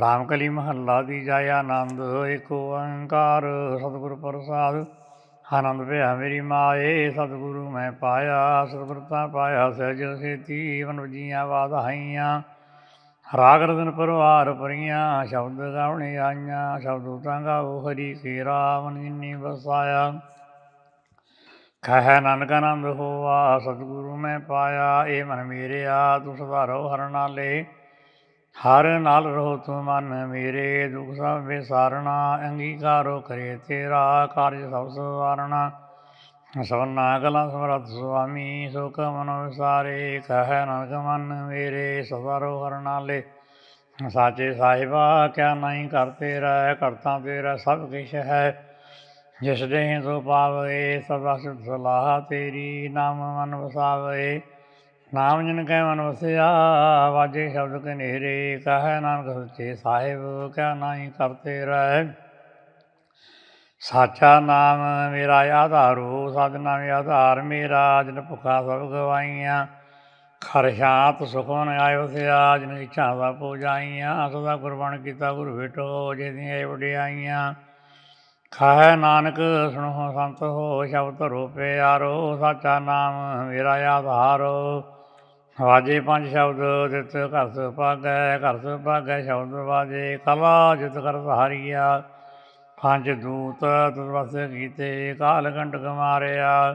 ਰਾਮ ਕਲੀ ਮਹੱਲਾ ਦੀ ਜਾਇ ਆਨੰਦ ਏਕ ਓੰਕਾਰ, ਸਤਿਗੁਰ ਪ੍ਰਸਾਦ। ਆਨੰਦ ਭਇਆ ਮੇਰੀ ਮਾਏ, ਸਤਿਗੁਰੂ ਮੈਂ ਪਾਇਆ, ਸਤਿਗੁਰਤਾ ਪਾਇਆ, ਸਹਿਜ ਸੇਤੀ ਮਨ ਜੀਆਂ ਵਾਧਾਈਆਂ ਰਾਗ ਰਤਨ ਪਰਵਾਰ ਪਰੀਆਂ ਸ਼ਬਦ ਗਾਉਣੇ ਆਈਆਂ, ਸ਼ਬਦ ਤਾਂ ਗਾਓ ਹਰੀ ਕੇ ਰਾਮ ਜਿਨੀ ਵਸਾਇਆ। ਖਹਿ ਨਾਨਕ ਆਨੰਦ ਹੋਆ, ਸਤਿਗੁਰੂ ਮੈਂ ਪਾਇਆ ਏ ਮਨ ਮੇਰਿਆ, ਤੂੰ ਸੁਧਾਰੋ ਹਰ ਨਾਲੇ ਹਰ ਨਾਲ ਰਹੋ ਤੂੰ ਮਨ ਮੇਰੇ, ਦੁਖ ਸਭ ਵਿਸਾਰਣਾ ਅੰਗੀਕਾਰੋ ਕਰੇ ਤੇਰਾ ਕਾਰਜ ਸਭ ਸਵਾਰਣਾ ਸਵਨਾ ਕਲਾ ਸਮਰਥ ਸੁਆਮੀ, ਸੁਖ ਮਨ ਵਿਸਾਰੇ, ਕਹਿ ਨਾਨਕ ਮਨ ਮੇਰੇ ਸਵਾਰੋ ਹਰ ਨਾਲੇ। ਸਾਚੇ ਸਾਹਿਬਾ, ਕਿਆ ਨਹੀਂ ਕਰ ਤੇਰਾ ਕਰਤਾ ਤੇਰਾ ਸਭ ਕਿਛ ਹੈ। ਜਿਸ ਦੇ ਸੋ ਪਾਵੇ, ਸਦਾ ਸੁਧ ਸਲਾਹ ਤੇਰੀ, ਨਾਮ ਮਨ ਵਸਾਵੇ। ਨਾਮ ਜਨ ਕੈ ਮਨ ਵਸਿਆ, ਵਾਜੇ ਸ਼ਬਦ ਕਨੇਰੇ ਕਹੈ ਨਾਨਕ ਸੱਚੇ ਸਾਹਿਬ, ਕਿਆ ਨਹੀਂ ਕਰਤੇ ਰਹਿ। ਸਾਚਾ ਨਾਮ ਮੇਰਾ ਆਧਾਰੋ ਸਦ ਨਾਮ ਆਧਾਰ ਮੇਰਾ, ਜਨ ਭੁਖਾ ਸਭ ਗਵਾਈਆਂ। ਖਰ ਸ਼ਾਂਤ ਸੁਖਮਨ ਆਇਓ ਸਿਆ, ਜਨ ਇੱਛਾ ਦਾ ਪੂਜਾਈਆਂ ਸਦਾ ਕੁਰਬਾਨ ਕੀਤਾ ਗੁਰ ਭੇਟੋ ਜਿਹਦੀਆਂ ਵਡਿਆਈਆਂ। ਖਾਹਿ ਨਾਨਕ, ਸੁਣੋ ਸੰਤ ਹੋ, ਸ਼ਬਦ ਧਰੋ ਪਿਆਰੋ ਸਾਚਾ ਨਾਮ ਮੇਰਾ ਆਧਾਰੋ। ਵਾਜੇ ਪੰਜ ਸ਼ਬਦ ਤਿਤ ਘਰ ਸੁਭਾਗੈ ਘਰ ਸੁਭਾਗੈ ਸ਼ਬਦ ਵਾਜੇ ਕਲਾ ਜਿਤ ਕਰ ਹਾਰੀਆ ਪੰਜ ਦੂਤ ਤੁਧ ਵਸ ਕੀਤੇ, ਕਾਲ ਕੰਟਕ ਮਾਰਿਆ।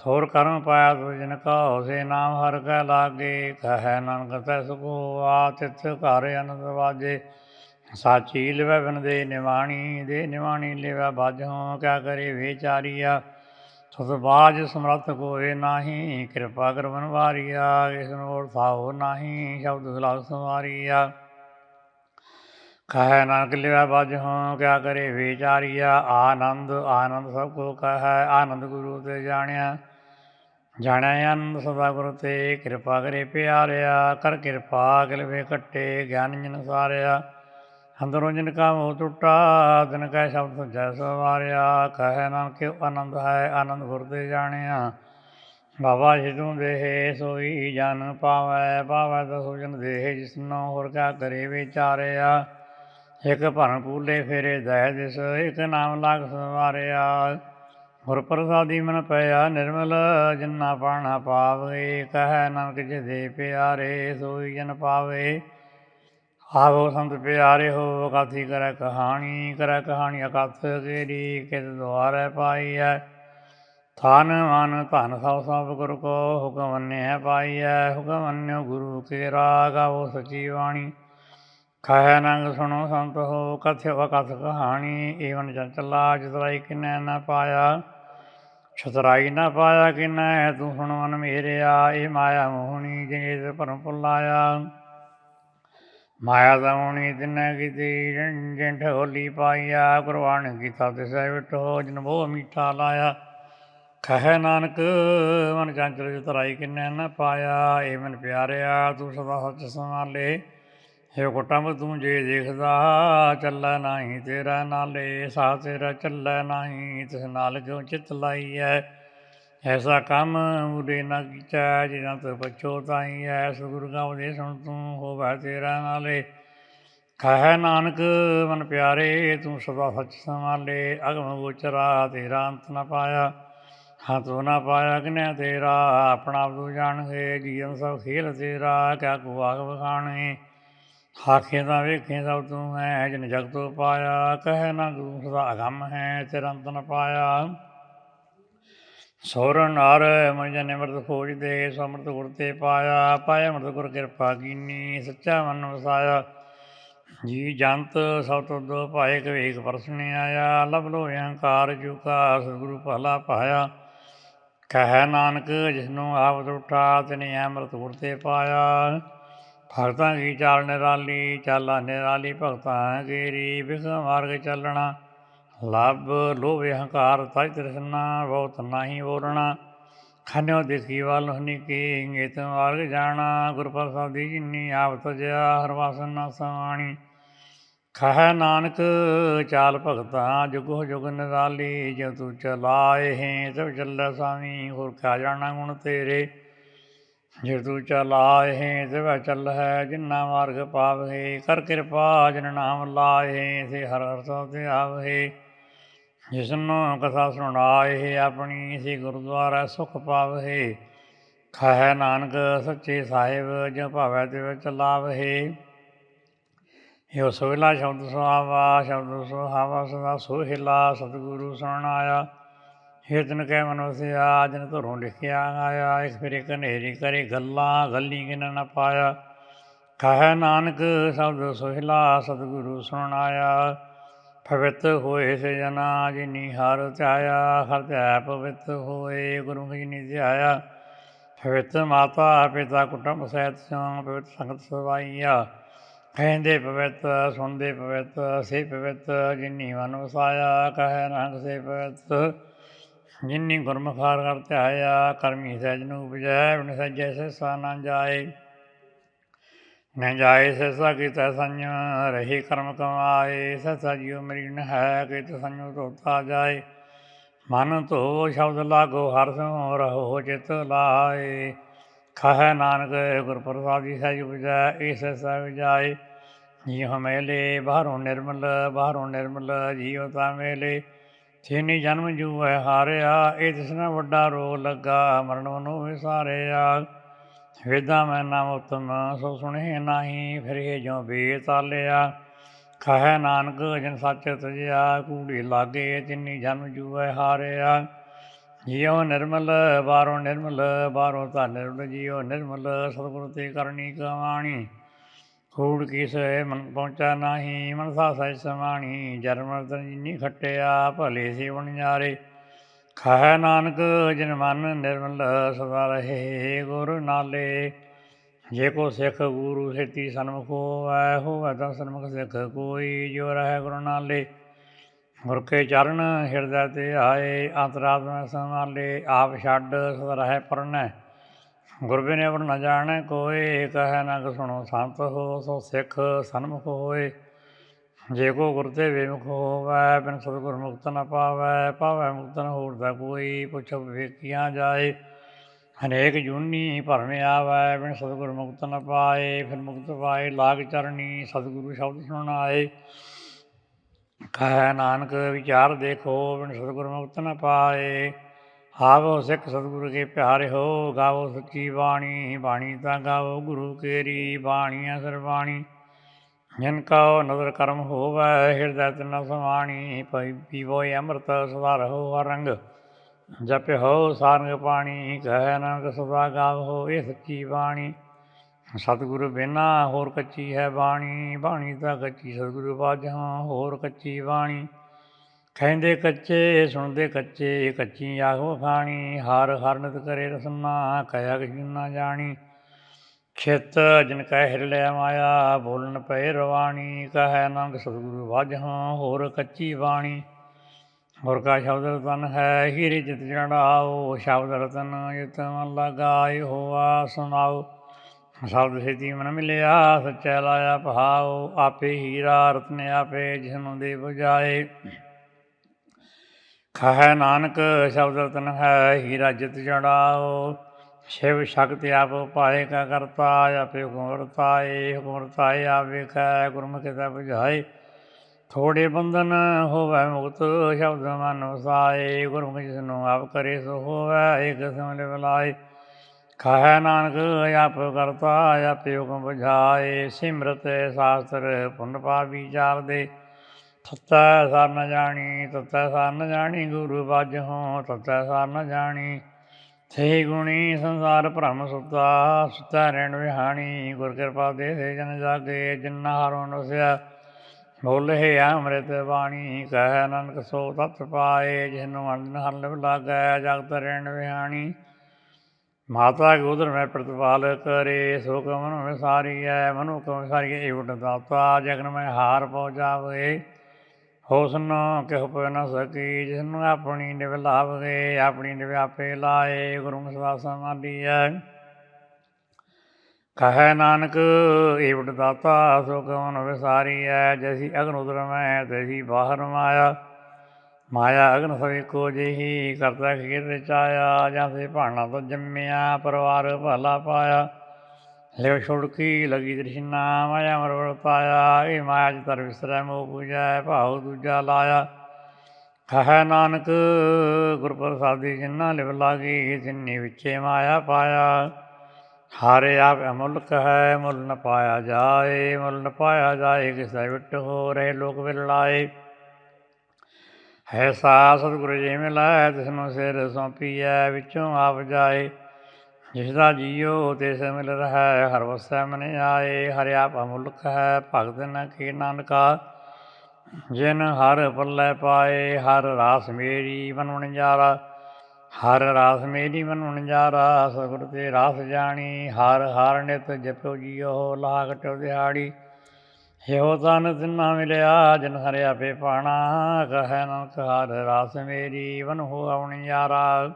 ਥੋਰ ਕਰਮ ਪਾਇਆ ਤੁ ਜਿਨ ਕਾ ਹੋਸੇ, ਨਾਮ ਹਰ ਕੈ ਲਾਗੇ, ਕਹੈ ਨਾਨਕ ਤੈ ਸੁਖੋ, ਆ ਤਿਤ ਘਰ ਅਨੰਦ ਵਾਜੇ। ਸਾਚੀ ਲਿਵੈ ਬਿਨ ਦੇ ਨਿਵਾਣੀ ਦੇ ਨਿਵਾਣੀ ਲਿਵੈ ਬਾਝੋਂ, ਕਿਆ ਕਰੇ ਵਿਚਾਰੀਆ ਤੁਧ ਸਮਰੱਥ ਕੋਏ ਨਾਹੀ, ਕਿਰਪਾ ਕਰ ਬਨਵਾਰੀਆ ਇਸ ਨੂੰ ਥਾਓ ਨਾਹੀ, ਸ਼ਬਦ ਸਲਾਹ ਸਵਾਰੀਆ। ਕਹੈ ਨਾਨਕ ਲਿਵੈ ਬਾਝੋਂ ਕਿਆ ਕਰੇ ਵਿਚਾਰੀਆ। ਆਨੰਦ ਆਨੰਦ ਸਭ ਕੋ ਕਹੈ, ਆਨੰਦ ਗੁਰੂ ਤੇ ਜਾਣਿਆ। ਜਾਣਿਆ ਆਨੰਦ ਸਦਾ ਗੁਰੂ ਤੇ, ਕਿਰਪਾ ਕਰੇ ਪਿਆਰਿਆ। ਕਰ ਕਿਰਪਾ ਕਿਲਵੇ ਕੱਟੇ ਗਿਆਨ ਜਨ ਸਾਰਿਆ। ਅੰਦਰੋਂ ਜਿਨ ਕਾ ਮੋਹ ਟੁੱਟਾ ਦਿਨ ਕੈ ਸ਼ਬਦ ਜੈ ਸਵਾਰਿਆ, ਕਹੈ ਨਾਨਕ ਆਨੰਦ ਹੈ, ਆਨੰਦ ਗੁਰ ਤੇ ਜਾਣਿਆ। ਬਾਬਾ ਜਿਤੂ ਦੇਹ, ਸੋਈ ਜਨ ਪਾਵੈ ਪਾਵੈ ਤਸੋ ਜਨ ਦੇਹ ਜਿਸਨੋ ਹੋਰ ਕਾ ਕਰੇ ਵਿਚਾਰਿਆ। ਇਕ ਭਰਨ ਪੂਲੇ ਫੇਰੇ ਦਹਿ ਦਿਸ, ਇਕ ਨਾਮ ਲਾਗ ਸਵਾਰਿਆ। ਗੁਰ ਪ੍ਰਸਾਦੀ ਮਨ ਪਿਆ ਨਿਰਮਲ ਜਿਨਾ ਪਾਣਾ ਪਾਵੇ, ਕਹੈ ਨਾਨਕ ਜਿਦੇ ਪਿਆਰੇ, ਸੋਈ ਜਨ ਪਾਵੇ। ਆਵੋ ਸੰਤ ਪਿਆਰੇ ਹੋ ਕਾਥੀ ਕਰੈ ਕਹਾਣੀ ਕਰੈ ਕਹਾਣੀ ਅਕਥ ਕੇਰੀ ਕਿਤ ਦੁਆਰੈ ਹੈ ਥਾਨ ਮਨ ਧਨ ਸਭ ਸਭ ਗੁਰ ਕੋ, ਹੁਕਮ ਮੰਨਿਆ ਪਾਈਐ। ਹੁਕਮ ਮੰਨਿਓ ਗੁਰੂ ਕੇ ਰਾਗਾਵੋ ਸਚੀ ਬਾਣੀ। ਖਹਿ ਨੰਗ ਸੁਣੋ ਸੰਤ ਹੋ ਕਥਿ ਅਕਥ ਕਹਾਣੀ। ਏਵਨ ਚੰਚਲਾ ਜਿਤਰਾਈ ਕਿਨੈ ਨਾ ਪਾਇਆ। ਛਤਰਾਈ ਨਾ ਪਾਇਆ ਕਿਨੈ, ਤੂੰ ਸੁਣ ਮਨ ਮੇਰਿਆ। ਇਹ ਮਾਇਆ ਮੋਹਣੀ, ਜਿਨੇ ਭਰਮ ਭੁਲਾਇਆ ਮਾਇਆ ਦਉਣੀ ਤਿਨੈ ਕੀਤੀ ਜੰਠ ਹੋਲੀ ਪਾਈਆ ਕੁਰਬਾਨ ਕੀਤਾ ਤਿਸੈ ਵਿਟੋ ਜਨ ਬੋ ਮੀਠਾ ਲਾਇਆ। ਖਹਿ ਨਾਨਕ, ਮਨ ਚੰਚਲ ਜਿਤਰਾਈ ਕਿਨੈ ਨਾ ਪਾਇਆ ਏ ਮਨ ਪਿਆਰਿਆ, ਤੂੰ ਸਦਾ ਸੱਚ ਸੰਭਾਲੇ। ਹੇ ਕੁਟੰਬ, ਤੂੰ ਜੇ ਦੇਖਦਾ, ਚੱਲੈ ਨਾਹੀ ਤੇਰਾ ਨਾਲੇ, ਸਾਹ ਤੇਰਾ ਚੱਲੈ ਨਾਹੀ, ਤਿਸ ਨਾਲ ਕਿਉ ਚਿਤ ਲਾਈਐ। ਐਸਾ ਕੰਮ ਉਡੇ ਨਾ ਕੀਚੈ ਜਿਨਾ ਤੇ ਐਸ ਐ ਸੁਗੁਰ ਗਾਵਦੇ ਸੁਣ ਤੂੰ ਹੋਵੈ ਤੇਰਾ ਨਾਲੇ। ਕਹਿ ਨਾਨਕ ਮਨ ਪਿਆਰੇ, ਤੂੰ ਸਦਾ ਸੱਚ ਸੰਭਾਲੇ। ਅਗਮ ਗੋਚਰਾ, ਤੇਰਾ ਅੰਤ ਨਾ ਪਾਇਆ ਹਾਂ ਤੂੰ ਨਾ ਪਾਇਆ ਕਿਨੇ ਤੇਰਾ। ਆਪਣਾ ਆਪ ਤੂੰ ਜਾਣਗੇ, ਜੀਵਨ ਸਭ ਖੇਲ ਤੇਰਾ, ਕਿਆ ਕੋ ਆਗ ਬਖਾਣੇ ਆਖੇ ਦਾ ਵੇਖੇ ਸਭ ਤੂੰ ਹੈ, ਜਿਨ ਜਗ ਤੋਂ ਪਾਇਆ, ਕਹਿ ਨਾ ਗੁਰੂ, ਸਦਾ ਅਗੰਮ ਹੈ, ਤੇਰਾ ਅੰਤ ਨਾ ਪਾਇਆ। ਸੋਰਨ ਨਾਰ ਮਨ ਜਨ ਅੰਮ੍ਰਿਤ ਖੋਜ ਦੇ, ਸਮਰਤ ਗੁਰ ਤੇ ਪਾਇਆ ਪਾਇਆ ਅੰਮ੍ਰਿਤ ਗੁਰ ਕਿਰਪਾ ਕੀਨੀ, ਸੱਚਾ ਮਨ ਵਸਾਇਆ। ਜੀ ਜੰਤ ਸਭ ਤੋਂ ਦੋ ਭਾਏ ਕਵੇਕ ਪਰਸਨੇ ਆਇਆ। ਲਬ ਲੋ ਅਹੰਕਾਰ ਜੁਕਾ ਸਤਿਗੁਰੂ ਭਲਾ ਪਾਇਆ। ਕਹਿ ਨਾਨਕ, ਜਿਸਨੂੰ ਆਪ ਉਠਾ, ਤਿਨੇ ਅੰਮ੍ਰਿਤ ਗੁਰ ਤੇ ਪਾਇਆ। ਭਗਤਾਂ ਕੀ ਚਾਲ ਨਿਰਾਲੀ, ਚਾਲਾ ਨਿਰਾਲੀ, ਭਗਤਾਂ ਕੀਰੀ ਬਿਖ ਮਾਰਗ ਚੱਲਣਾ। ਲਬ ਲੋਭ ਅਹੰਕਾਰ ਤਜ ਤ੍ਰਿਸ਼ਨਾ ਬਹੁਤ ਨਹੀਂ ਬੋਲਣਾ। ਖਾਨਿਓ ਦੇਖੀ ਵੱਲ ਹਨੀ ਕੀ ਇੰਗਿਤ ਮਾਰਗ ਜਾਣਾ। ਗੁਰ ਪ੍ਰਸਾਦੀ ਜਿਨੀ ਆਪ ਤਜਿਆ, ਹਰ ਵਾਸਨ ਨਾ ਸਮਾਣੀ। ਖਹਿ ਨਾਨਕ, ਚਾਲ ਭਗਤਾਂ, ਜੁਗੋ ਜੁਗ ਨਿਰਾਲੀ ਜੇ ਤੂੰ ਚਲਾਏ ਹੈ ਸਭ ਚੱਲੈ ਸਾਵੀ, ਹੋਰ ਕਾ ਜਾਣਾ ਗੁਣ ਤੇਰੇ। ਜੇ ਤੂੰ ਚਲਾਏ ਤਿਵੈ ਚੱਲ ਹੈ ਜਿਨਾ ਮਾਰਗ ਪਾਵਹਿ ਕਰ ਕਿਰਪਾ, ਜਨ ਨਾਮ ਲਾਏ ਸੇ ਹਰ ਹਰ ਸੋ ਤੇ ਆਵਹਿ। ਜਿਸਨੂੰ ਕਥਾ ਸੁਣਾਏ ਆਪਣੀ ਸੇ ਗੁਰਦੁਆਰਾ ਸੁਖ ਪਾਵਹਿ, ਖਹਿ ਨਾਨਕ ਸੱਚੇ ਸਾਹਿਬ ਜੋ ਭਾਵੈ ਤੇ ਚਲਾਵਹਿ। ਇਹੋ ਸੋਹਿਲਾ ਸ਼ਬਦ ਸੁਹਾਵਾ ਸ਼ਬਦ ਸੁਹਾਵਾ ਸਦਾ ਸੋਹਿਲਾ, ਸਤਿਗੁਰੂ ਸੁਣਾਇਆ ਹਿਰਦਨ ਕੈ ਮਨ ਵਸਿਆ ਜਨ ਧਰੋਂ ਲਿਖਿਆ ਆਇਆ ਇੱਕ ਫਿਰ ਇੱਕ ਹਨੇਰੀ ਕਰੇ ਗੱਲਾਂ, ਗੱਲੀ ਕਿਨ ਨ ਪਾਇਆ। ਕਹੈ ਨਾਨਕ, ਸ਼ਬਦ ਸੋਹਿਲਾ, ਸਤਿਗੁਰੂ ਸੁਣਾਇਆ ਪਵਿੱਤ ਹੋਏ ਸੇ ਜਨਾ, ਜਿਨੀ ਹਰ ਧਿਆਇਆ ਹਰ ਧਿਆ ਪਵਿੱਤ ਹੋਏ, ਗੁਰੂ ਜਿਨੀ ਧਿਆਇਆ। ਪਵਿੱਤ ਮਾਤਾ, ਪਿਤਾ ਕੁਟੁੰਬ ਸਹਿਤ ਸੰ ਪਵਿੱਤ ਸੰਗਤ ਸਵਾਈਆ। ਕਹਿੰਦੇ ਪਵਿੱਤ, ਸੁਣਦੇ ਪਵਿੱਤ, ਸੇ ਪਵਿੱਤ, ਜਿਨੀ ਮਨ ਵਸਾਇਆ, ਕਹੈ ਨਾਨਕ ਸੇ ਪਵਿੱਤ। ਜਿਨੀ ਗੁਰਮੁਖਾਰ ਕਰ ਧਿਆਇਆ, ਕਰਮੀ ਸਹਿਜ ਨੂੰ ਉਪਜੈ, ਬਿਨ ਸਹਿਜੈ ਸਹਿਸਾ ਨਾ ਜਾਏ। ਨ ਜਾਏ ਸਹਿਸਾ ਕੀਤਾ ਸੰਜ ਰਹੀ ਕਰਮ ਕਮਾਏ ਸਹਿਸਾ ਜਿਉ ਮਰੀਨ ਹੈ ਕਿਤ ਸੰਜੋ ਧੋਤਾ ਜਾਏ। ਮਨ ਧੋ ਸ਼ਬਦ ਲਾਗੋ, ਹਰ ਸੋ ਰਹੋ ਚਿਤ ਲਾਏ। ਖਹਿ ਨਾਨਕ ਗੁਰ ਪ੍ਰਸਾਦੀ ਸਹਿਜ ਉਪਜੈ ਇਸ ਸਹਿ ਜਾਏ ਜੀਉ ਮੇਲੇ, ਬਾਹਰੋਂ ਨਿਰਮਲ ਬਾਹਰੋਂ ਨਿਰਮਲ ਜੀਉ ਤਾ ਮੇਲੇ। ਥੀਨੀ ਜਨਮ ਜੂਐ ਹਾਰਿਆ, ਇਹ ਤਿਸਨਾ ਵੱਡਾ ਰੋਗ ਲੱਗਾ, ਮਰਨ ਨੂੰ ਵਿਸਾਰਿਆ। ਵੇਦਾਂ ਮੈਂ ਨਾਮ ਉਤਮ ਸੋ ਸੁਣੇ ਨਾਹੀ, ਫਿਰ ਇਹ ਜੋ ਬੇਤਾਲਿਆ ਖਹਿ ਨਾਨਕ ਜਨ ਸੱਚ ਤਜਿਆ, ਕੂੜੀ ਲਾਗੇ ਤਿੰਨੀ ਜਨਮ ਜੂਐ ਹਾਰਿਆ। ਜੀਉ ਨਿਰਮਲ ਬਾਹਰੋਂ ਨਿਰਮਲ ਬਾਹਰੋਂ ਤਾਂ ਨਿਰਮਲ ਜੀਉ ਨਿਰਮਲ, ਸਤਿਗੁਰੂ ਤੇ ਕਰਨੀ ਕਮਾਣੀ। ਕੂੜ ਕਿਸ ਮਨ ਪਹੁੰਚਾ ਨਾਹੀ, ਮਨਸਾ ਸਹਿ ਸਮਾਣੀ ਜਰਮ ਤਨ ਜਿਨੀ ਖਟਿਆ, ਭਲੇ ਸੇ ਵਣਿਆਰੇ ਖਾਹਿ ਨਾਨਕ ਜਿਨ ਮਨ ਨਿਰਮਲ ਸਦਾ ਰਹੇ ਗੁਰ ਨਾਲੇ। ਜੇ ਕੋ ਸਿੱਖ ਗੁਰੂ ਸੇਤੀ ਸਨਮੁਖ ਹੋਵੈ ਹੋਵੈ ਤਾਂ ਸਨਮੁਖ ਸਿੱਖ ਕੋਈ ਜੋ ਰਹਿ ਗੁਰੂ ਨਾਲੇ। ਗੁਰ ਕੇ ਚਰਨ ਹਿਰਦੈ ਤੇ ਆਏ ਅੰਤਰਾਤਮਾ ਸੰਭਾਲੇ, ਆਪ ਛੱਡ ਸਦਾ ਰਹਿ ਪਰਨੈ। ਗੁਰ ਬਿਨੇ ਵਰ ਨ ਜਾਣੈ ਕੋਇ ਕਹੈ ਨਾ ਸੁਣੋ ਸੰਤ ਹੋ ਸੋ ਸਿੱਖ ਸਨਮੁਖ ਹੋਏ। ਜੇ ਕੋ ਗੁਰ ਤੇ ਵਿਮੁਖ ਹੋਵੈ, ਬਿਨ ਸਤਿਗੁਰ ਮੁਕਤ ਨ ਪਾਵੈ ਪਾਵੈ ਮੁਕਤ ਨ ਹੋਰ ਦਾ ਕੋਈ, ਪੁੱਛ ਵੇਖੀਆਂ ਜਾਏ। ਅਨੇਕ ਜੂਨੀ ਭਰਮ ਆਵੈ, ਬਿਨ ਸਤਿਗੁਰ ਮੁਕਤ ਨ ਪਾਏ, ਫਿਰ ਮੁਕਤ ਪਾਏ, ਲਾਗ ਚਰਣੀ ਸਤਿਗੁਰੂ ਸ਼ਬਦ ਸੁਣਾਏ। ਕਹੈ ਨਾਨਕ, ਵਿਚਾਰ ਦੇਖੋ, ਬਿਨ ਸਤਿਗੁਰ ਮੁਕਤ ਨ ਪਾਏ। ਆਵੋ ਸਿੱਖ ਸਤਿਗੁਰੂ ਕੇ ਪਿਆਰੇ ਹੋ, ਗਾਵੋ ਸੱਚੀ ਬਾਣੀ ਬਾਣੀ ਤਾਂ ਗਾਵੋ ਗੁਰੂ ਕੇਰੀ ਬਾਣੀਆਂ ਸਰਬਾਣੀ ਜਿਨ ਕਉ ਨਦਰ ਕਰਮ ਹੋਵੈ, ਹਿਰਦੈ ਤਨ ਸਮਾਣੀ ਪਈ ਪੀਵੋ ਅੰਮ੍ਰਿਤ ਸਦਾ ਰਹੋ ਰੰਗ ਹੋ ਸਾਰੰਗ ਪਾਣੀ, ਕਹਿ ਨਾਨਕ ਸਦਾ ਗਾਵੋ ਇਹ ਸੱਚੀ ਬਾਣੀ। ਸਤਿਗੁਰੂ ਬਿਨਾ ਹੋਰ ਕੱਚੀ ਹੈ ਬਾਣੀ ਬਾਣੀ ਤਾਂ ਕੱਚੀ ਸਤਿਗੁਰੂ ਬਾਝਾਂ, ਹੋਰ ਕੱਚੀ ਬਾਣੀ। ਕਹਿੰਦੇ ਕੱਚੇ, ਸੁਣਦੇ ਕੱਚੇ, ਕੱਚੀ ਆਖੋ ਖਾਣੀ ਹਰ ਹਰਨਤ ਕਰੇ ਰਸਨਾ ਕਹਿਆ ਕਿਛੁ ਨਾ ਜਾਣੀ। ਖਿਤ ਜਿਨ ਕਹਿ ਹਿਰ ਮਾਇਆ ਬੋਲਣ ਪਏ ਰਵਾਣੀ ਕਹੈ ਨੰਗ ਸਤਿਗੁਰੂ ਵਾਜਹਾਂ, ਹੋਰ ਕੱਚੀ ਬਾਣੀ। ਹੋਰ ਕਾ ਸ਼ਬਦ ਰਤਨ ਹੈ, ਹੀਰੇ ਜਿਤ ਜੜਾਓ ਸ਼ਬਦ ਰਤਨ ਜਿਤ ਮਨ ਲਗਾਇ ਹੋਆ ਸੁਣਾਓ। ਸ਼ਬਦ ਸੇਤੀ ਮਨ ਮਿਲਿਆ, ਸੱਚਾ ਲਾਇਆ ਭਾਉ ਆਪੇ ਹੀਰਾ ਰਤਨ ਆਪੇ ਜਿਸਨੂੰ ਦੇ 부ਜਾਏ। ਖਹਿ ਨਾਨਕ, ਸ਼ਬਦ ਰਤਨ ਹੈ, ਹੀਰਾ ਜਿਤ ਜੜਾਓ ਸ਼ਿਵ ਸ਼ਕਤਿ ਆਪ ਪਾਏ ਕਾ ਕਰਤਾ, ਆਪੇ ਗੁਰਤਾਏ ਗੁਰਤਾਏ ਆਵੇ ਕੈ ਗੁਰਮੁਖਿ ਤੇ 부ਝਾਏ ਥੋੜੇ ਬੰਧਨ ਹੋਵੇ ਮੁਕਤ, ਸ਼ਬਦ ਮਨ ਵਸਾਏ, ਗੁਰਮੁਖ ਜਿਸ ਨੂੰ ਆਪ ਕਰੇ ਸੋ ਹੋਵੇ ਏਕ ਸਮਲ ਬਲਾਏ। ਖਾਹਿ ਨਾਨਕ, ਆਪ ਕਰਤਾ, ਆਪੇ ਹੁਕਮ ਬੁਝਾਏ। ਸਿਮਰਤ ਸ਼ਾਸਤਰ ਪੁੰਨ ਪਾਵੀ ਵਿਚਾਰ ਦੇ ਤਤੈ ਸਰ ਨ ਜਾਣੀ, ਤਤੈ ਸਰ ਨ ਜਾਣੀ, ਗੁਰੂ ਬਾਝੋਂ ਤਤੈ ਸਰ ਨ ਜਾਣੀ। ਥੇ ਗੁਣੀ ਸੰਸਾਰ ਭ੍ਰਮ ਸੁਤਾ ਸੁਤਾ ਰਹਿਣ ਵਿਹਾਣੀ, ਗੁਰ ਕਿਰਪਾ ਦੇ ਸੇ ਜਨ ਜਾਗੇ ਜਿਨਾ ਹਾਰੋਂ ਨਸਿਆ, ਬੋਲੇ ਅੰਮ੍ਰਿਤ ਬਾਣੀ, ਕਹਿ ਨਾਨਕ ਸੋ ਤਤ ਪਾਏ, ਜਿਨੂੰ ਅੰਨ ਹਲ ਲਾਗੈ, ਜਗਤ ਰਹਿਣ ਵਿਹਾਣੀ। ਮਾਤਾ ਗੋਦਰ ਮੈਂ ਪ੍ਰਤਪਾਲ ਕਰੇ ਸੋ ਕਮਨ ਵਿਸਾਰੀਐ, ਮਨੁ ਕਮ ਵਿਸਾਰੀਐ, ਏਵਟ ਦਾਤਾ, ਜਗਨ ਮੈਂ ਹਾਰ ਪਹੁ ਜਾਵੇ ਹੋਸਨ ਕਿਹ ਪੈ ਨ ਸਕੀ, ਜਿਸਨੂੰ ਆਪਣੀ ਨਿਵ ਲਾਵਗੇ ਆਪਣੀ ਨਿਵ ਆਪੇ ਲਾਏ, ਗੁਰੂ ਸਦਾ ਹੈ ਕਹੈ ਨਾਨਕ, ਏਵਟ ਦਾਤਾ ਸੋ ਕਵਨ ਵਿਸਾਰੀਐ, ਜੈਸੀ ਅਗਨ ਉਦਰ ਮੈਂ ਤੈਸੀ ਬਾਹਰ ਮਾਇਆ। ਮਾਇਆ ਅਗਨ ਸਵੇ ਕੋ ਜਿਹੀ, ਕਰਤਾ ਖੀਰ ਰਚਾਇਆ ਜਾਂ ਸੇ ਭਾਣਾ ਤੋਂ ਜੰਮਿਆ, ਪਰਿਵਾਰ ਭਲਾ ਪਾਇਆ। ਲਿਵ ਛੁੜਕੀ ਲਗੀ ਤ੍ਰਿਸ਼ਨਾ, ਮਾਇਆ ਮਰ ਵਰਤਾਇਆ ਇਹ ਮਾਇਆ ਚ ਤਰ ਵਿਸਰੈ ਮੋ ਪੂਜੈ, ਭਾਉ ਦੂਜਾ ਲਾਇਆ। ਕਹੈ ਨਾਨਕ ਗੁਰ ਪ੍ਰਸਾਦੀ ਜਿਨਾ ਲਿਵ ਲਾਗੀ, ਜਿਨੀ ਵਿੱਚੇ ਮਾਇਆ ਪਾਇਆ। ਹਾਰੇ ਆਪ ਅਮੁੱਲਕ ਹੈ ਮੁੱਲ ਨ ਪਾਇਆ ਜਾਏ, ਮੁੱਲ ਨ ਪਾਇਆ ਜਾਏ, ਕਿਸੈ ਵਿਟ ਹੋ ਰਹੇ ਲੋਕ ਵਿਲਲਾਏ ਸਾ ਸਤਿਗੁਰੂ ਜੀ ਮਿਲਾਇ ਤਿਸ ਨੂੰ ਸਿਰ ਸੌਂਪੀਐ, ਵਿੱਚੋਂ ਆਪ ਜਾਏ। ਜਿਸ ਦਾ ਜੀਉ ਤਿਸ ਮਿਲ ਰਹਾ, ਹਰ ਵਸੈ ਮਨ ਆਏ, ਹਰਿ ਆਪ ਹੈ, ਭਗਤ ਨ ਕੀ ਨਾਨਕਾ। ਜਿਨ ਹਰ ਪੱਲੇ ਪਾਏ, ਹਰ ਰਾਸ ਮੇਰੀ ਮਨ ਵਣਜਾਰਾ ਹਰ ਰਾਸ ਮੇਰੀ ਮਨ ਵਣਜਾਰਾ ਸਤਿਗੁਰ ਤੇ ਰਾਸ ਜਾਣੀ। ਹਰ ਹਰ ਨਿਤ ਜਪਿਓ ਜੀਓ ਲਾਗ ਟੋ ਦਿਹਾੜੀ। ਇਹੋ ਤਨ ਤਿਨਾ ਮਿਲਿਆ, ਜਨ ਹਰਿਆ ਪੇ ਪਾਣਾ। ਕਹੈ ਨਾਨਕ ਹਰ ਰਾਸ ਮੇਰੀ ਵਨ ਹੋ ਆਉਣੀ ਯਾਰਾ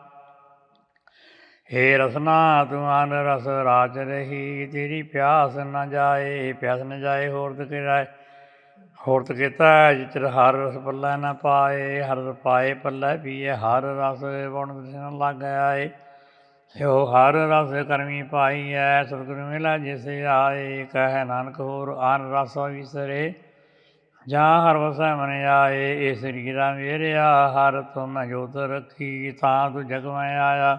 ਹੇ ਰਸਨਾ, ਤੂੰ ਆਨ ਰਸ ਰਾਜ ਰਹੀ, ਤੇਰੀ ਪਿਆਸ ਨਾ ਜਾਏ, ਪਿਆਸ ਨ ਜਾਏ, ਹੋਰ ਤਕ ਰਾਏ ਹੋਰ ਤਕ ਕੀਤਾ ਜਿਚਰ ਹਰ ਰਸ ਪੱਲੇ ਨਾ ਪਾਏ, ਹਰ ਪਾਏ ਪੱਲੇ ਪੀਏ, ਹਰ ਰਸ ਵਣ ਦ੍ਰਿਸ਼ਨ ਲੱਗ ਆਏ। ਇਹੋ ਹਰ ਰਸ ਕਰਮੀ ਪਾਈ ਐ ਸਤਿਗੁਰੂ ਮਿਲਾ ਜਿਸ ਆਏ, ਕਹਿ ਨਾਨਕ ਹੋਰ ਆਨ ਰਸ ਵਿਸਰੇ। ਜਾਂ ਹਰ ਵਸੈ ਮਨ ਆਏ, ਇਹ ਸਰੀਰਾ ਮੇਰਿਆ, ਹਰ ਤੁਮ ਜੋਤ ਰੱਖੀ, ਤਾਂ ਤੂੰ ਜਗ ਮੈਂ ਆਇਆ।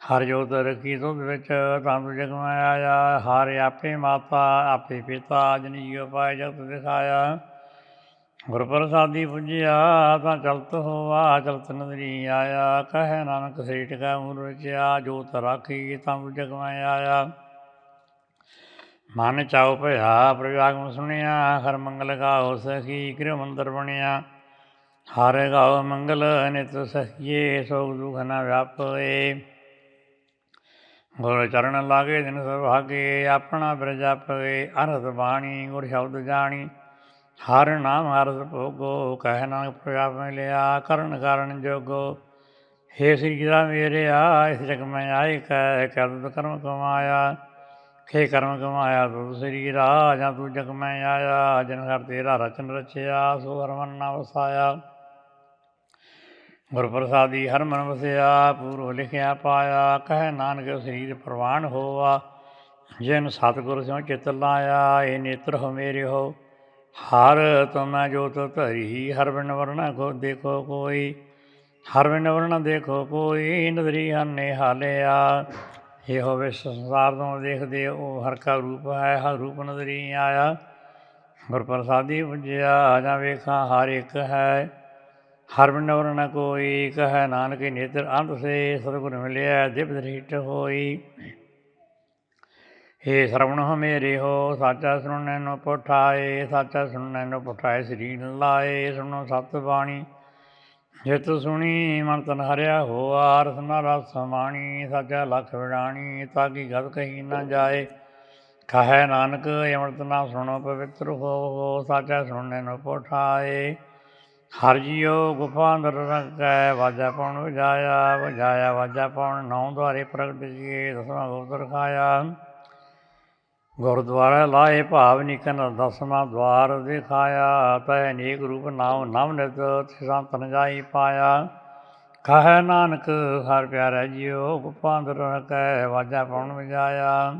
ਹਰ ਜੋਤ ਰੱਖੀ ਤੁਧ ਵਿੱਚ ਤਾਂ ਜਗਮਾਇਆ ਜਗ ਆਇਆ ਹਰ ਆਪੇ ਮਾਤਾ, ਆਪੇ ਪਿਤਾ ਜਨੀਓ ਪਾਇ ਜਗਤ ਦਿਖਾਇਆ। ਗੁਰ ਪ੍ਰਸਾਦੀ ਪੁੱਜਿਆ, ਤਾਂ ਚਲਤ ਹੋਆ, ਚਲਤ ਨਦਰੀ ਆਇਆ। ਕਹੈ ਨਾਨਕ ਸ੍ਰੀਟ ਕਾ ਮੂਲ ਰਚਿਆ, ਜੋਤ ਰਾਖੀ ਤਾਂ ਜਗਮਾਇਆ ਆਇਆ ਮਨ ਚਾਉ ਭਇਆ ਪ੍ਰਵਾਗਮ ਸੁਣਿਆ, ਹਰ ਮੰਗਲ ਗਾਓ ਸਖੀ ਗ੍ਰਹ ਮੰਦਰ ਬਣਿਆ। ਹਰ ਗਾਓ ਮੰਗਲ, ਨਿਤ ਸਖੀਏ ਸੋਗ ਦੁਖ ਨ ਵਿਆਪੇ। ਗੁਰ ਚਰਨ ਲਾਗੇ ਦਿਨ ਸੁਭਾਗੇ ਆਪਣਾ ਬਿਰਜ ਪਵੇ ਅਰਥ ਬਾਣੀ, ਗੁਰ ਸ਼ਬਦ ਜਾਣੀ। ਹਰ ਨਾਮ ਹਰਸ ਭੋਗੋ, ਕਹਿ ਨਾਨਕ ਪ੍ਰਗਾਪ ਮਿਲਿਆ, ਕਰਨ ਕਾਰਨ ਜੋਗੋ। ਹੇ ਸ੍ਰੀ ਰਾਮ ਆ ਇਸ ਜਗ ਮੈਂ ਆਏ, ਕਹਿ ਕਰਦ ਕਰਮ ਕਮਾਇਆ। ਖੇ ਕਰਮ ਕਮਾਇਆ ਤੂੰ ਸ੍ਰੀ ਰਾਜਾ ਤੂੰ ਜਗ ਮੈਂ ਆਇਆ। ਜਨ ਹਰ ਤੇਰਾ ਰਚਨ ਰਚਿਆ, ਸੋ ਹਰਮਨ ਨਾ ਵਸਾਇਆ। ਗੁਰ ਪ੍ਰਸਾਦੀ ਹਰ ਮਨ ਵਸਿਆ ਪੂਰੋ ਲਿਖਿਆ ਪਾਇਆ, ਕਹਿ ਨਾਨਕ ਸਰੀਰ ਪ੍ਰਵਾਨ ਹੋਆ। ਜਿਨ ਸਤਿਗੁਰ ਸਿਉ ਚਿਤ ਲਾਇਆ, ਇਹ ਨੇਤਰ ਹੋ ਮੇਰੇ ਹੋ। ਹਰ ਤੁਮ ਜੋਤ ਧਰੀ, ਹਰ ਬਿਨ ਵਰਣਾ ਕੋ ਦੇਖੋ ਕੋਈ। ਹਰ ਬਿਨ ਵਰਣਾ ਦੇਖੋ ਕੋਈ, ਨਦਰੀ ਹਨੇ ਹਾਲਿਆ। ਇਹ ਹੋਵੇ ਸੰਸਾਰ ਤੋਂ ਦੇਖਦੇ ਉਹ ਹਰ ਕਾ ਰੂਪ ਹੈ, ਹਰ ਰੂਪ ਨਦਰੀ ਆਇਆ। ਗੁਰ ਪ੍ਰਸਾਦੀ ਪੁਜਿਆ ਜਾਂ ਵੇਖਾਂ, ਹਰ ਇੱਕ ਹੈ। ਹਰ ਬਿਨ ਕੋਈ ਕਹੈ ਨਾਨਕ ਨੇਤਰ ਅੰਧ ਸੇ ਸਤਿਗੁਰ ਮਿਲਿਆ ਦਿਵ ਦ੍ਰਿਸ਼ਟ ਹੋਈ। ਏ ਸਰਵਣ ਹੋ ਮੇਰੇ ਹੋ, ਸਾਚਾ ਸੁਣਨੇ ਨੂੰ ਪਠਾਏ, ਸਾਚਾ ਸੁਣਨੇ ਨੂੰ ਪਠਾਏ, ਸ੍ਰੀ ਨ ਲਾਏ ਸੁਣੋ ਸਤ ਬਾਣੀ। ਜਿਤ ਸੁਣੀ, ਮਨ ਤਨ ਹਰਿਆ ਹੋਆ ਰਸਨਾ ਰਸ ਸਮਾਣੀ ਸਾਚਾ ਲਖ ਵਿਡਾਣੀ ਤਾਂ ਕੀ ਗਦ ਕਹੀ ਨਾ ਜਾਏ। ਕਹੈ ਨਾਨਕ, ਅੰਮ੍ਰਿਤ ਨਾ ਸੁਣੋ ਪਵਿੱਤਰ ਹੋ ਸਾਚਾ ਸੁਣਨੇ ਨੂੰ ਪਠਾਏ। ਹਰ ਜੀਓ ਗੁਫਾ ਅੰਦਰ ਰਖੈ, ਵਾਜਾ ਪਾਉਣ ਵਜਾਇਆ ਵਜਾਇਆ ਵਾਜਾ ਪਾਉਣ ਨੌ ਦੁਆਰੇ ਪ੍ਰਗਟ ਜੀਏ, ਦਸਵਾਂ ਗੋਤਰ ਖਾਇਆ ਗੁਰਦੁਆਰਾ ਲਾਏ ਭਾਵ ਨਿਕਨ ਦਸਵਾਂ ਦਵਾਰ ਦਿਖਾਇਆ, ਤੈ ਅਨੇਕ ਰੂਪ ਨਾਮ ਨਵ ਨਿਤ ਸੰਤ ਜਾਈ ਪਾਇਆ। ਕਹੈ ਨਾਨਕ, ਹਰ ਪਿਆਰਾ ਜੀਓ ਗੁਫਾ ਅੰਦਰ ਰਖੈ, ਵਾਜਾ ਪਾਉਣ ਵਜਾਇਆ।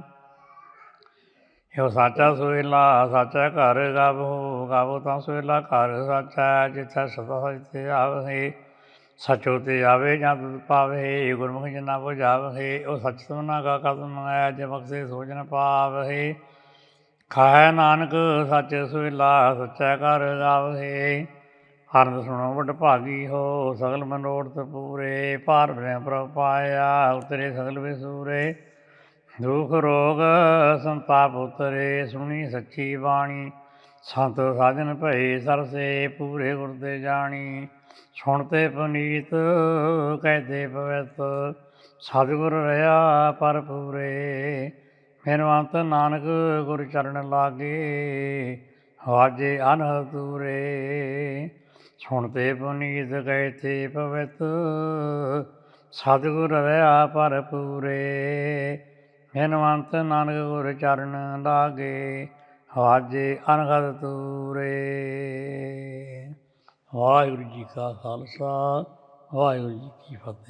ਇਹੋ ਸਾਚਾ ਸੋਇਲਾ ਸਾਚਾ ਘਰ ਗਾਵੋ ਗਾਵੋ ਤਾਂ ਸੋਇਲਾ ਘਰ ਸਾਚਾ ਜਿੱਥੇ ਸਦਾ ਹੋਇ ਆਵੇ। ਸਚੋ ਤੇ ਆਵੇ ਜਾਂ ਤੁਧ ਪਾਵੇ, ਗੁਰਮੁਖ ਜਨਾ ਬੁਝਾਵੇ, ਉਹ ਸਚ ਸਮਨਾ ਕਾ ਕਦਮ ਹੈ ਜੇ ਬਖਸ਼ੇ ਸੋਜਨ ਪਾਵੇ। ਖਾਇ ਨਾਨਕ, ਸੱਚ ਸੋਇਲਾ ਸੱਚਾ ਘਰ ਗਾਵੇ। ਹਰਨ ਸੁਣੋ ਵਡ ਭਾਗੀ ਹੋ, ਸਗਲ ਮਨੋਰਥ ਪੂਰੇ, ਭਾਰ ਬ੍ਰਹਮ ਪ੍ਰਭ ਪਾਇਆ, ਉਤਰੇ ਸਗਲ ਵਿਸੂਰੇ ਦੁਖ ਰੋਗ ਸੰਤਾਪ ਉਤਰੇ ਸੁਣੀ ਸੱਚੀ ਬਾਣੀ। ਸੰਤ ਸਾਜਨ ਭਏ ਸਰਸੇ ਪੂਰੇ ਗੁਰਦੇ ਜਾਣੀ। ਸੁਣਤੇ ਪੁਨੀਤ ਕਹਦੇ ਪਵਿੱਤ। ਸਤਿਗੁਰ ਰਹਾ ਪਰ ਪੂਰੇ। ਮਿਹਰਵੰਤ ਨਾਨਕ ਗੁਰ ਚਰਨ ਲਾਗੇ, ਵਾਜੇ ਅਨਹਦ ਤੂਰੇ ਸੁਣਤੇ ਪੁਨੀਤ, ਕਹਤੇ ਪਵਿੱਤ। ਸਤਿਗੁਰ ਰਹਾ ਪਰ ਪੂਰੇ। ਮਿਹਰਵੰਤ ਨਾਨਕ ਗੁਰ ਚਰਨ ਲਾਗੇ ਵਾਜੇ ਅਨਹਦ ਤੂਰੇ ਵਾਹਿਗੁਰੂ ਜੀ ਕਾ ਖਾਲਸਾ, ਵਾਹਿਗੁਰੂ ਜੀ ਕੀ ਫਤਿਹ।